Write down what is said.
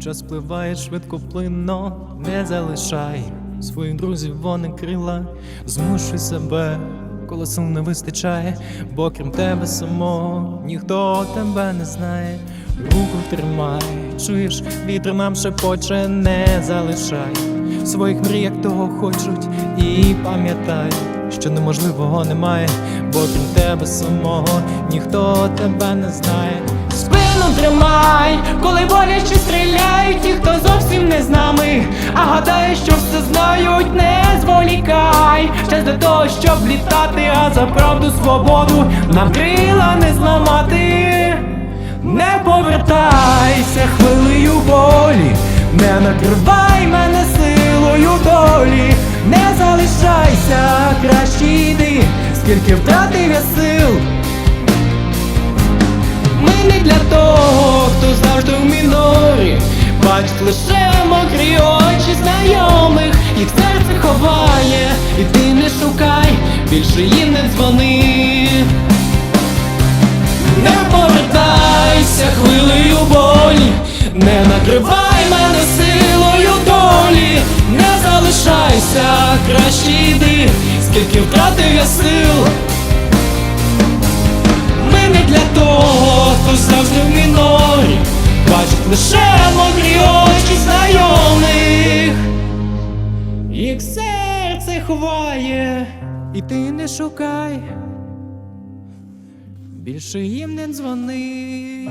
Час спливає швидко плинно, не залишай своїх друзів, вони крила, змушуй себе, коли сил не вистачає, бо крім тебе самого ніхто тебе не знає. Руку тримай, чуєш, вітер нам шепоче, не залишай своїх мріях того хочуть, і пам'ятай, що неможливого немає, бо крім тебе самого ніхто тебе не знає. Спину тримай, коли боляче стріляють ті, хто зовсім не з нами. А гадаєш, що все знають, не зволікай. Ще до того, щоб літати, а за правду свободу нам крила не зламати. Не повертайся хвилею болі, не накривай мене силою долі, не залишайся, краще йди, скільки втратив я сил. Для того, хто завжди в мінорі Бачить лише мокрі очі знайомих, їх серце ховає, і ти не шукай, більше їм не дзвони. Не повертайся хвилею болі, не накривай мене силою долі, не залишайся, краще йди, скільки втратив я сил. Хто завжди в мінорі Бачить лише мокрі очі знайомих. Їх серце ховає, і ти не шукай, більше їм не дзвони.